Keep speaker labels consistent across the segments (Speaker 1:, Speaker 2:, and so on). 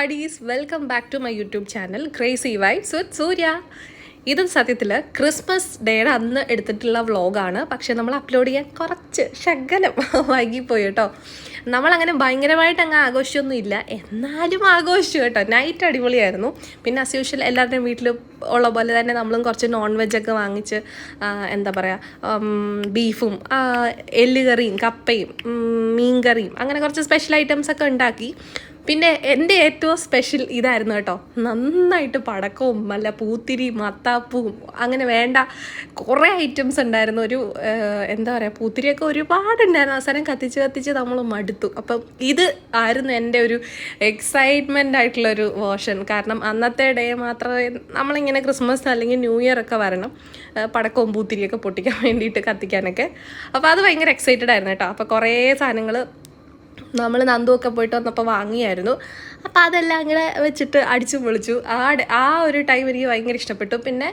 Speaker 1: Buddies welcome back to my YouTube channel crazy vibes with Surya. ഇത് സത്യത്തിൽ Christmas ഡേയുടെ അന്ന് എടുത്തിട്ടുള്ള വ്ളോഗാണ് പക്ഷേ നമ്മൾ അപ്ലോഡ് ചെയ്യാൻ കുറച്ച് ശകലം വൈകിപ്പോയി കേട്ടോ. നമ്മളങ്ങനെ ഭയങ്കരമായിട്ട് അങ്ങ് ആഘോഷിച്ചൊന്നും ഇല്ല എന്നാലും ആഘോഷിച്ചു കേട്ടോ. നൈറ്റ് അടിപൊളിയായിരുന്നു. പിന്നെ അസ് യൂഷ്വൽ എല്ലാവരുടെയും വീട്ടിൽ ഉള്ള പോലെ തന്നെ നമ്മളും കുറച്ച് നോൺ വെജൊക്കെ വാങ്ങിച്ച് എന്താ പറയുക ബീഫും എല്ലുകറിയും കപ്പയും മീൻകറിയും അങ്ങനെ കുറച്ച് സ്പെഷ്യൽ ഐറ്റംസൊക്കെ ഉണ്ടാക്കി. പിന്നെ എന്റെ ഏറ്റവും സ്പെഷ്യൽ ഇതായിരുന്നു കേട്ടോ. നന്നായിട്ട് പടക്കവും നല്ല പൂത്തിരി മത്താപ്പൂവും അങ്ങനെ വേണ്ട കുറേ ഐറ്റംസ് ഉണ്ടായിരുന്നു. ഒരു എന്താ പറയുക പൂത്തിരിയൊക്കെ ഒരുപാടുണ്ടായിരുന്നു. അവസാനം കത്തിച്ച് കത്തിച്ച് നമ്മൾ മടുത്തു. അപ്പം ഇത് ആയിരുന്നു എന്റെ ഒരു എക്സൈറ്റ്മെന്റ് ആയിട്ടുള്ളൊരു വേർഷൻ കാരണം അന്നത്തെ ഡേ മാത്രമേ നമ്മളിങ്ങനെ ക്രിസ്മസ് അല്ലെങ്കിൽ ന്യൂ ഇയർ ഒക്കെ വരണം. പടക്കവും പൂത്തിരിയൊക്കെ പൊട്ടിക്കാൻ വേണ്ടിയിട്ട് കത്തിക്കാനൊക്കെ. അപ്പോൾ അത് ഭയങ്കര എക്സൈറ്റഡ് ആയിരുന്നു കേട്ടോ. അപ്പോൾ കുറേ സാധനങ്ങൾ നമ്മൾ നന്ദുവൊക്കെ പോയിട്ട് വന്നപ്പോൾ വാങ്ങിയായിരുന്നു. അപ്പോൾ അതെല്ലാം അങ്ങനെ വെച്ചിട്ട് അടിച്ചു പൊളിച്ചു. ആ ആ ഒരു ടൈം എനിക്ക് ഭയങ്കര ഇഷ്ടപ്പെട്ടു. പിന്നെ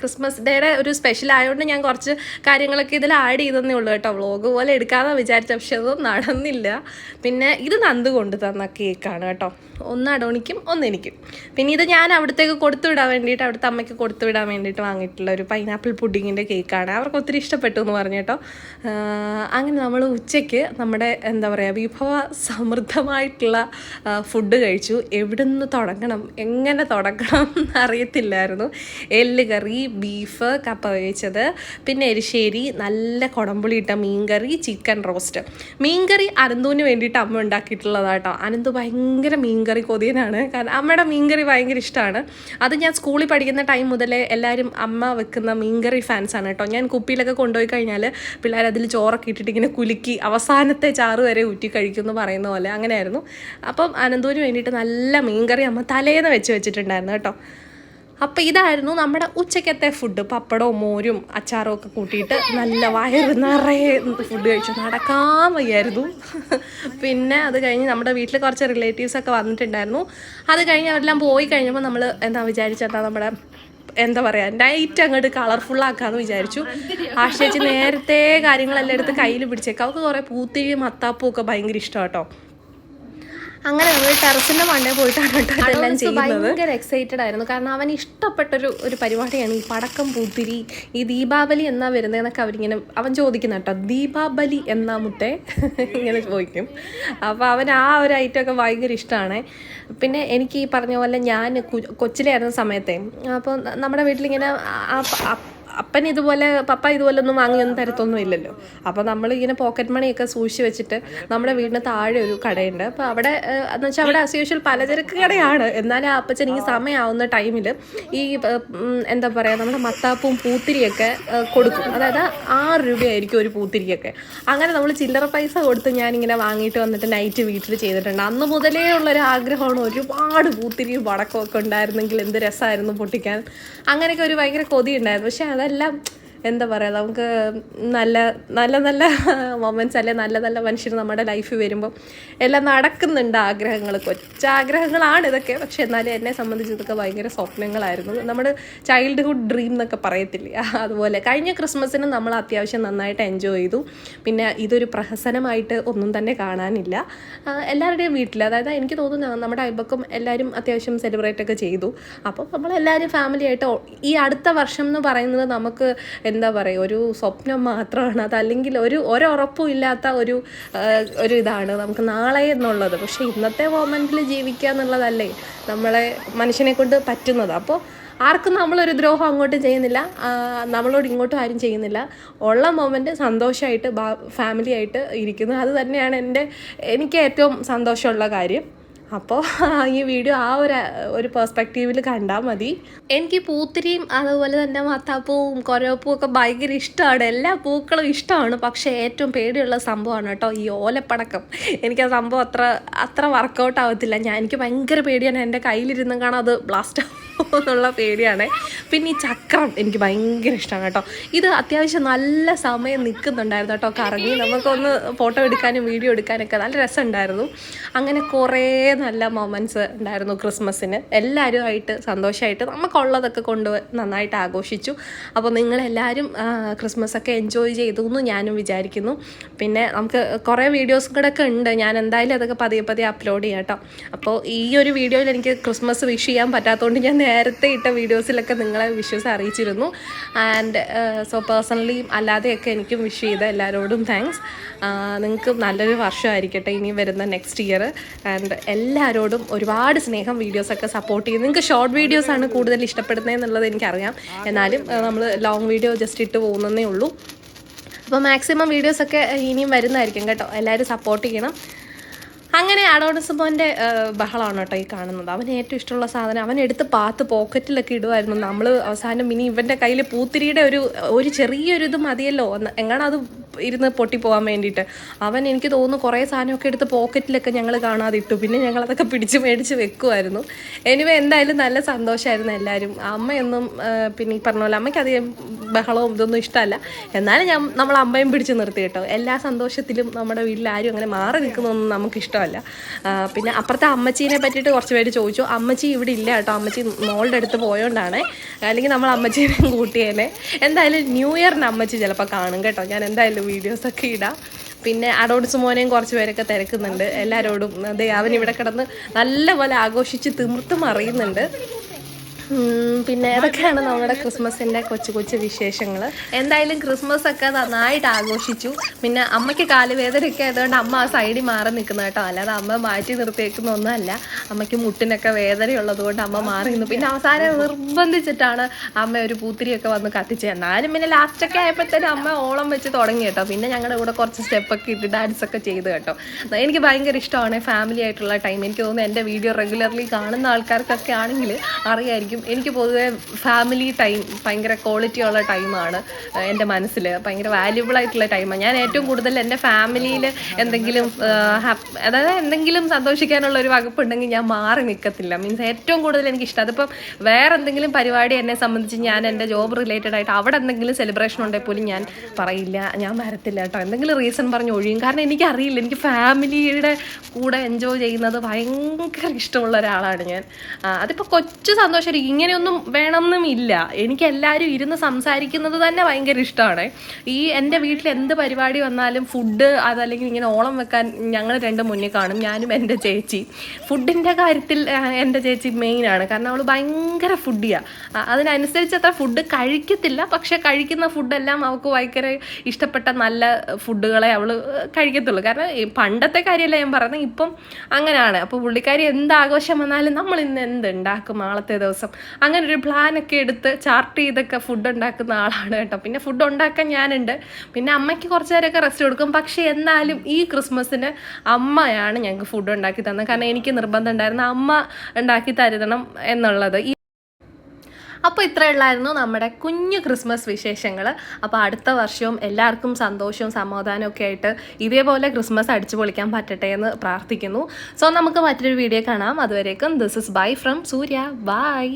Speaker 1: ക്രിസ്മസ് ഡേയുടെ ഒരു സ്പെഷ്യൽ ആയതുകൊണ്ട് ഞാൻ കുറച്ച് കാര്യങ്ങളൊക്കെ ഇതിൽ ആഡ് ചെയ്തെന്നേ ഉള്ളൂ കേട്ടോ. വ്ളോഗ് പോലെ എടുക്കാമെന്ന് വിചാരിച്ച പക്ഷെ അതൊന്നും നടന്നില്ല. പിന്നെ ഇത് നന്ദു കൊണ്ട് തന്ന കേക്കാണ് കേട്ടോ. ഒന്ന് അടോണിക്കും ഒന്ന് എനിക്കും. പിന്നെ ഇത് ഞാൻ അവിടത്തേക്ക് കൊടുത്തു വിടാൻ വേണ്ടിയിട്ട് അവിടുത്തെ അമ്മയ്ക്ക് കൊടുത്തു വിടാൻ വേണ്ടിയിട്ട് വാങ്ങിയിട്ടുള്ള ഒരു പൈനാപ്പിൾ പുഡിങ്ങിന്റെ കേക്കാണ് അവർക്ക് ഒത്തിരി ഇഷ്ടപ്പെട്ടു എന്ന് പറഞ്ഞു കേട്ടോ. അങ്ങനെ നമ്മൾ ഉച്ചയ്ക്ക് നമ്മുടെ എന്താ പറയുക വിഭവ സമൃദ്ധമായിട്ടുള്ള ഫുഡ് കഴിച്ചു. എവിടെ നിന്ന് തുടങ്ങണം? എങ്ങനെ തുടങ്ങണം എന്ന് അറിയത്തില്ലായിരുന്നു. എല്ല് കറി ബീഫ് കപ്പ വേവിച്ചത്. പിന്നെ എരിശ്ശേരി നല്ല കുടംപുളി ഇട്ട മീൻകറി ചിക്കൻ റോസ്റ്റ് മീൻകറി അനന്തുവിന് വേണ്ടിയിട്ട് അമ്മ ഉണ്ടാക്കിയിട്ടുള്ളതാട്ടോ. അനന്തു ഭയങ്കര മീൻകറി കൊതിയനാണ്. കാരണം അമ്മയുടെ മീൻകറി ഭയങ്കര ഇഷ്ടമാണ്. അത് ഞാൻ സ്കൂളിൽ പഠിക്കുന്ന ടൈം മുതലേ എല്ലാവരും അമ്മ വെക്കുന്ന മീൻകറി ഫാൻസാണ് കേട്ടോ. ഞാൻ കുപ്പിയിലൊക്കെ കൊണ്ടുപോയി കഴിഞ്ഞാൽ പിള്ളേർ അതിൽ ചോറൊക്കെ ഇട്ടിട്ട് ഇങ്ങനെ കുലുക്കി അവസാനത്തെ ചാറ് വരെ ഊറ്റി കഴിക്കും എന്ന് പറയുന്ന പോലെ അങ്ങനെയായിരുന്നു. അപ്പം അനന്തുവിന് വേണ്ടിയിട്ട് നല്ല മീൻകറി അമ്മ തലേന്ന് വെച്ച് വെച്ചിട്ടുണ്ടായിരുന്നു കേട്ടോ. അപ്പം ഇതായിരുന്നു നമ്മുടെ ഉച്ചക്കത്തെ ഫുഡ് പപ്പടവും മോരും അച്ചാറും ഒക്കെ കൂട്ടിയിട്ട് നല്ല വയറ് നിറയെ ഫുഡ് കഴിച്ചു. നടക്കാൻ വയ്യായിരുന്നു. പിന്നെ അത് കഴിഞ്ഞ് നമ്മുടെ വീട്ടിൽ കുറച്ച് റിലേറ്റീവ്സ് ഒക്കെ വന്നിട്ടുണ്ടായിരുന്നു. അത് കഴിഞ്ഞ് അവരെല്ലാം പോയി കഴിഞ്ഞപ്പോൾ നമ്മൾ എന്താ വിചാരിച്ചെന്താ നമ്മുടെ എന്താ പറയാ നൈറ്റ് അങ്ങോട്ട് കളർഫുൾ ആക്കാന്ന് വിചാരിച്ചു. ആശ്രയിച്ച് നേരത്തെ കാര്യങ്ങളെല്ലാം എടുത്ത് കയ്യിൽ പിടിച്ചേക്കാം. അവൾക്ക് കുറേ പൂത്തിരി മത്താപ്പൂ ഒക്കെ ഭയങ്കര ഇഷ്ടം കേട്ടോ അങ്ങനെ നമ്മൾ ടെറസിന്റെ മണ്ടേ പോയിട്ടാണ് കേട്ടോ ഇതെല്ലാം ചെയ്യുന്നത്. ഭയങ്കര എക്സൈറ്റഡ് ആയിരുന്നു. കാരണം അവൻ ഇഷ്ടപ്പെട്ടൊരു ഒരു പരിപാടിയാണ് ഈ പടക്കം പൂത്തിരി ഈ ദീപാവലി എന്നാ വരുന്നതെന്നൊക്കെ അവരിങ്ങനെ അവൻ ചോദിക്കുന്ന കേട്ടോ ദീപാവലി എന്നാ മുത്തെ? ഇങ്ങനെ ചോദിക്കും. അപ്പോൾ അവൻ ആ ഒരു ഐറ്റം ഒക്കെ ഭയങ്കര ഇഷ്ടമാണ്. പിന്നെ എനിക്ക് ഈ പറഞ്ഞ പോലെ ഞാൻ കൊച്ചിലായിരുന്ന സമയത്തെ അപ്പോൾ നമ്മുടെ വീട്ടിലിങ്ങനെ ആ- അപ്പൻ ഇതുപോലെ പപ്പ ഇതുപോലെ ഒന്നും വാങ്ങിയൊന്നും തരത്തൊന്നും ഇല്ലല്ലോ. അപ്പോൾ നമ്മൾ ഇങ്ങനെ പോക്കറ്റ് മണിയൊക്കെ സൂക്ഷിച്ച് വെച്ചിട്ട് നമ്മുടെ വീടിന് താഴെ ഒരു കടയുണ്ട്. അപ്പോൾ അവിടെ എന്ന് വെച്ചാൽ അവിടെ അസ്യൂഷൽ പലചരക്ക് കടയാണ്. എന്നാലും ആ അപ്പച്ചൻ ഈ സമയമാവുന്ന ടൈമിൽ ഈ എന്താ പറയുക നമ്മുടെ മത്താപ്പും പൂത്തിരിയൊക്കെ കൊടുക്കും. അതായത് ആറ് രൂപയായിരിക്കും ഒരു പൂത്തിരിയൊക്കെ. അങ്ങനെ നമ്മൾ ചില്ലറ പൈസ കൊടുത്ത് ഞാനിങ്ങനെ വാങ്ങിയിട്ട് വന്നിട്ട് നൈറ്റ് വീട്ടിൽ ചെയ്തിട്ടുണ്ട്. അന്ന് മുതലേ ഉള്ളൊരു ആഗ്രഹമാണ് ഒരുപാട് പൂത്തിരിയും വടക്കമൊക്കെ ഉണ്ടായിരുന്നെങ്കിൽ എന്ത് രസമായിരുന്നു പൊട്ടിക്കാൻ. അങ്ങനെയൊക്കെ ഒരു ഭയങ്കര കൊതി ഉണ്ടായിരുന്നു. പക്ഷെ അതെല്ലാം എന്താ പറയുക നമുക്ക് നല്ല നല്ല നല്ല മൊമെന്റ്സ് അല്ലെ നല്ല നല്ല മനുഷ്യർ നമ്മുടെ ലൈഫ് വരുമ്പോൾ എല്ലാം നടക്കുന്നുണ്ട് ആഗ്രഹങ്ങൾ കൊച്ചാഗ്രഹങ്ങളാണ് ഇതൊക്കെ. പക്ഷെ എന്നാലും എന്നെ സംബന്ധിച്ച് ഇതൊക്കെ ഭയങ്കര സ്വപ്നങ്ങളായിരുന്നു. നമ്മുടെ ചൈൽഡ്ഹുഡ് ഡ്രീം എന്നൊക്കെ പറയത്തില്ലേ? അതുപോലെ കഴിഞ്ഞ ക്രിസ്മസിന് നമ്മൾ അത്യാവശ്യം നന്നായിട്ട് എൻജോയ് ചെയ്തു. പിന്നെ ഇതൊരു പ്രഹസനമായിട്ട് ഒന്നും തന്നെ കാണാനില്ല. എല്ലാവരുടെയും വീട്ടിൽ അതായത് എനിക്ക് തോന്നുന്നു നമ്മുടെ അയൽപക്കം എല്ലാവരും അത്യാവശ്യം സെലിബ്രേറ്റ് ഒക്കെ ചെയ്തു. അപ്പോൾ നമ്മളെല്ലാവരും ഫാമിലിയായിട്ട് ഈ അടുത്ത വർഷം എന്ന് പറയുന്നത് നമുക്ക് എന്താ പറയുക ഒരു സ്വപ്നം മാത്രമാണ്. അതല്ലെങ്കിൽ ഒരു ഒരുറപ്പും ഇല്ലാത്ത ഒരു ഒരു ഇതാണ് നമുക്ക് നാളെ എന്നുള്ളത്. പക്ഷേ ഇന്നത്തെ മൊമെന്റിൽ ജീവിക്കുക എന്നുള്ളതല്ലേ നമ്മളെ മനുഷ്യനെ കൊണ്ട് പറ്റുന്നത്. അപ്പോൾ ആർക്കും നമ്മളൊരു ദ്രോഹം അങ്ങോട്ടും ചെയ്യുന്നില്ല. നമ്മളോട് ഇങ്ങോട്ടും ആരും ചെയ്യുന്നില്ല. ഉള്ള മൊമെന്റ് സന്തോഷമായിട്ട് ഫാമിലി ആയിട്ട് ഇരിക്കുന്നു. അത് തന്നെയാണ് എന്റെ എനിക്ക് ഏറ്റവും സന്തോഷമുള്ള കാര്യം. അപ്പോൾ ഈ വീഡിയോ ആ ഒരു ഒരു പെർസ്പെക്റ്റീവിൽ കണ്ടാൽ മതി. എനിക്ക് പൂത്തിരിയും അതുപോലെ തന്നെ മത്താപ്പൂവും കൊരവപ്പൂ ഒക്കെ ഭയങ്കര ഇഷ്ടമാണ്. എല്ലാ പൂക്കളും ഇഷ്ടമാണ്. പക്ഷേ ഏറ്റവും പേടിയുള്ള സംഭവമാണ് കേട്ടോ ഈ ഓലപ്പടക്കം. എനിക്ക് ആ സംഭവം അത്ര അത്ര വർക്കൗട്ട് ആവത്തില്ല. ഞാൻ എനിക്ക് ഭയങ്കര പേടിയാണ്. എന്റെ കയ്യിലിരുന്ന് കാണാൻ അത് ബ്ലാസ്റ്റ് ആവും. എന്നുള്ള പേടിയാണ്. പിന്നെ ഈ ചക്രം എനിക്ക് ഭയങ്കര ഇഷ്ടമാണ് കേട്ടോ. ഇത് അത്യാവശ്യം നല്ല സമയം നിൽക്കുന്നുണ്ടായിരുന്നു കേട്ടോ. കറങ്ങി നമുക്കൊന്ന് ഫോട്ടോ എടുക്കാനും വീഡിയോ എടുക്കാനൊക്കെ നല്ല രസമുണ്ടായിരുന്നു. അങ്ങനെ കുറേ നല്ല മൊമെന്റ്സ് ഉണ്ടായിരുന്നു ക്രിസ്മസിന്. എല്ലാവരുമായിട്ട് സന്തോഷമായിട്ട് നമുക്കുള്ളതൊക്കെ കൊണ്ട് നന്നായിട്ട് ആഘോഷിച്ചു. അപ്പോൾ നിങ്ങളെല്ലാവരും ക്രിസ്മസൊക്കെ എൻജോയ് ചെയ്തു എന്ന് ഞാനും വിചാരിക്കുന്നു. പിന്നെ നമുക്ക് കുറേ വീഡിയോസും കൂടെ ഒക്കെ ഉണ്ട്. ഞാൻ എന്തായാലും അതൊക്കെ പതിയെ പതിയെ അപ്ലോഡ് ചെയ്യാം കേട്ടോ. അപ്പോൾ ഈ ഒരു വീഡിയോയിൽ എനിക്ക് ക്രിസ്മസ് വിഷ് ചെയ്യാൻ പറ്റാത്തതുകൊണ്ട് ഞാൻ നേരത്തെ ഇട്ട വീഡിയോസിലൊക്കെ നിങ്ങളെ വിഷസ് അറിയിച്ചിരുന്നു. ആൻഡ് സോ പേഴ്സണലി അല്ലാതെയൊക്കെ എനിക്കും വിഷ് ചെയ്ത എല്ലാവരോടും താങ്ക്സ് നിങ്ങൾക്ക് നല്ലൊരു വർഷമായിരിക്കട്ടെ ഇനി വരുന്ന നെക്സ്റ്റ് ഇയർ ആൻഡ് എല്ലാവരോടും ഒരുപാട് സ്നേഹം വീഡിയോസൊക്കെ സപ്പോർട്ട് ചെയ്യും. നിങ്ങൾക്ക് ഷോർട്ട് വീഡിയോസാണ് കൂടുതൽ ഇഷ്ടപ്പെടുന്നതെന്നുള്ളത് എനിക്കറിയാം. എന്നാലും നമ്മൾ ലോങ് വീഡിയോ ജസ്റ്റ് ഇട്ട് പോകുന്നതേ ഉള്ളൂ. അപ്പോൾ മാക്സിമം വീഡിയോസൊക്കെ ഇനിയും വരുന്നതായിരിക്കും കേട്ടോ. എല്ലാവരും സപ്പോർട്ട് ചെയ്യണം. അങ്ങനെ അഡോണസ് മോന്റെ ബഹളമാണ് കേട്ടോ ഈ കാണുന്നത്. അവൻ ഏറ്റവും ഇഷ്ടമുള്ള സാധനം അവൻ എടുത്ത് പാത്ത് പോക്കറ്റിലൊക്കെ ഇടുമായിരുന്നു നമ്മൾ അവസാനം ഇനി ഇവന്റെ കയ്യിൽ പൂത്തിരിയുടെ ഒരു ഒരു ചെറിയൊരു ഇത് മതിയല്ലോ. എങ്ങനെ അത് ഇരുന്ന് പൊട്ടിപ്പോകാൻ വേണ്ടിയിട്ട്. അവൻ എനിക്ക് തോന്നുന്നു കുറേ സാധനമൊക്കെ എടുത്ത് പോക്കറ്റിലൊക്കെ ഞങ്ങൾ കാണാതെ ഇട്ടു പിന്നെ ഞങ്ങളതൊക്കെ പിടിച്ച് മേടിച്ച് വെക്കുമായിരുന്നു എനിവേ എന്തായാലും നല്ല സന്തോഷമായിരുന്നു എല്ലാവരും അമ്മയൊന്നും പിന്നെ പറഞ്ഞ പോലെ അമ്മയ്ക്ക് അധികം ബഹളവും ഇതൊന്നും ഇഷ്ടമല്ല. എന്നാലും ഞാൻ നമ്മൾ അമ്മയും പിടിച്ച് നിർത്തി കേട്ടോ. എല്ലാ സന്തോഷത്തിലും നമ്മുടെ വീട്ടിൽ ആരും അങ്ങനെ മാറി നമുക്ക് ഇഷ്ടമല്ല പിന്നെ അപ്പുറത്തെ അമ്മച്ചീനെ പറ്റിയിട്ട് കുറച്ച് പേര് ചോദിച്ചു. അമ്മച്ചി ഇവിടെ ഇല്ല കേട്ടോ. അമ്മച്ചി മോളുടെ അടുത്ത് പോയോണ്ടാണ്. അല്ലെങ്കിൽ നമ്മൾ അമ്മച്ചീനെയും കൂട്ടിയേനെ. എന്തായാലും ന്യൂ ഇയറിന് അമ്മച്ചി ചിലപ്പോൾ കാണും കേട്ടോ. ഞാൻ എന്തായാലും വീഡിയോസൊക്കെ ഇടാം. പിന്നെ അടോട്സ് മോനെയും കുറച്ച് പേരൊക്കെ തിരക്കുന്നുണ്ട്. എല്ലാവരോടും അതെ അവൻ ഇവിടെ കിടന്ന് നല്ലപോലെ ആഘോഷിച്ച് തിമിർത്തും മറിയുന്നുണ്ട് ഉം, പിന്നെ അതൊക്കെയാണ് നമ്മുടെ ക്രിസ്മസിന്റെ കൊച്ചു കൊച്ചു വിശേഷങ്ങൾ എന്തായാലും ക്രിസ്മസ് ഒക്കെ നന്നായിട്ട് ആഘോഷിച്ചു. പിന്നെ അമ്മയ്ക്ക് കാലുവേദനയൊക്കെ ആയതുകൊണ്ട് അമ്മ ആ സൈഡിൽ മാറി നിൽക്കുന്ന കേട്ടോ. അല്ലാതെ അമ്മ മാറ്റി നിർത്തിയേക്കുന്ന ഒന്നുമല്ല. അമ്മയ്ക്ക് മുട്ടിനൊക്കെ വേദനയുള്ളത് കൊണ്ട് അമ്മ മാറി നിന്നു. പിന്നെ അവസാനം നിർബന്ധിച്ചിട്ടാണ് അമ്മ ഒരു പൂത്തിരിയൊക്കെ വന്ന് കത്തിച്ചത്. എന്നാലും പിന്നെ ലാസ്റ്റൊക്കെ ആയപ്പോഴത്തേനും അമ്മ ഓളം വെച്ച് തുടങ്ങി കേട്ടോ. പിന്നെ ഞങ്ങളുടെ കൂടെ കുറച്ച് സ്റ്റെപ്പൊക്കെ ഇട്ട് ഡാൻസ് ഒക്കെ ചെയ്ത് കേട്ടോ. എനിക്ക് ഭയങ്കര ഇഷ്ടമാണ് ഫാമിലി ആയിട്ടുള്ള ടൈം. എനിക്ക് തോന്നുന്നു എന്റെ വീഡിയോ റെഗുലർലി കാണുന്ന ആൾക്കാർക്കൊക്കെ ആണെങ്കിൽ അറിയായിരിക്കും. എനിക്ക് പൊതുവേ ഫാമിലി ടൈം ഭയങ്കര ക്വാളിറ്റി ഉള്ള ടൈമാണ് എന്റെ മനസ്സിൽ ഭയങ്കര വാല്യുബിൾ ആയിട്ടുള്ള ടൈമാണ് ഞാൻ ഏറ്റവും കൂടുതൽ എന്റെ ഫാമിലിയിൽ എന്തെങ്കിലും അതായത് എന്തെങ്കിലും സന്തോഷിക്കാനുള്ള ഒരു വകുപ്പുണ്ടെങ്കിൽ ഞാൻ മാറി നിൽക്കത്തില്ല. മീൻസ് ഏറ്റവും കൂടുതൽ എനിക്ക് ഇഷ്ടം അതിപ്പം വേറെ എന്തെങ്കിലും പരിപാടി എന്നെ സംബന്ധിച്ച് ഞാൻ എന്റെ ജോബ് റിലേറ്റഡ് ആയിട്ട് അവിടെ എന്തെങ്കിലും സെലിബ്രേഷൻ ഉണ്ടെങ്കിൽ പോലും ഞാൻ പറയില്ല. ഞാൻ വരത്തില്ല കേട്ടോ. എന്തെങ്കിലും റീസൺ പറഞ്ഞ് ഒഴിയും. കാരണം എനിക്കറിയില്ല. എനിക്ക് ഫാമിലിയുടെ കൂടെ എൻജോയ് ചെയ്യുന്നത് ഭയങ്കര ഇഷ്ടമുള്ള ഒരാളാണ് ഞാൻ. അതിപ്പോൾ കൊച്ചു സന്തോഷമായിരിക്കും ഇങ്ങനെയൊന്നും വേണമെന്നും ഇല്ല എനിക്ക് എല്ലാവരും ഇരുന്ന് സംസാരിക്കുന്നത് തന്നെ ഭയങ്കര ഇഷ്ടമാണ് ഈ എന്റെ വീട്ടിൽ എന്ത് പരിപാടി വന്നാലും ഫുഡ് അതല്ലെങ്കിൽ ഇങ്ങനെ ഓളം വെക്കാൻ ഞങ്ങൾ രണ്ട് മുന്നേ കാണും. ഞാനും എന്റെ ചേച്ചി. ഫുഡിന്റെ കാര്യത്തിൽ എന്റെ ചേച്ചി മെയിൻ ആണ്. കാരണം അവൾ ഭയങ്കര ഫുഡിയാണ് അതിനനുസരിച്ച് അത്ര ഫുഡ് കഴിക്കത്തില്ല. പക്ഷെ കഴിക്കുന്ന ഫുഡെല്ലാം അവൾക്ക് ഭയങ്കര ഇഷ്ടപ്പെട്ട നല്ല ഫുഡുകളെ അവൾ കഴിക്കത്തുള്ളൂ. കാരണം പണ്ടത്തെ കാര്യമല്ല ഞാൻ പറയുന്നത് ഇപ്പം അങ്ങനെയാണ് അപ്പോൾ പുള്ളിക്കാരി എന്ത് ആഘോഷം വന്നാലും നമ്മൾ ഇന്ന് എന്ത് ഉണ്ടാക്കും നാളത്തെ ദിവസം. അങ്ങനെ ഒരു പ്ലാനൊക്കെ എടുത്ത് ചാർട്ട് ചെയ്തൊക്കെ ഫുഡ് ഉണ്ടാക്കുന്ന ആളാണ് കേട്ടോ. പിന്നെ ഫുഡ് ഉണ്ടാക്കാൻ ഞാനുണ്ട്. പിന്നെ അമ്മയ്ക്ക് കുറച്ച് നേരമൊക്കെ റെസ്റ്റ് കൊടുക്കും. പക്ഷേ എന്നാലും ഈ ക്രിസ്മസിന് അമ്മയാണ് ഞങ്ങൾക്ക് ഫുഡ് ഉണ്ടാക്കി തന്നത്. കാരണം എനിക്ക് നിർബന്ധം ഉണ്ടായിരുന്നു അമ്മ ഉണ്ടാക്കി തരുതണം എന്നുള്ളത്. അപ്പോൾ ഇത്രയുള്ളായിരുന്നു നമ്മുടെ കുഞ്ഞു ക്രിസ്മസ് വിശേഷങ്ങൾ അപ്പോൾ അടുത്ത വർഷവും എല്ലാവർക്കും സന്തോഷവും സമാധാനവും ഒക്കെ ആയിട്ട് ഇതേപോലെ ക്രിസ്മസ് അടിച്ചു പൊളിക്കാൻ പറ്റട്ടെ എന്ന് പ്രാർത്ഥിക്കുന്നു. സോ നമുക്ക് മറ്റൊരു വീഡിയോ കാണാം. അതുവരേക്കും this is bye from Surya bye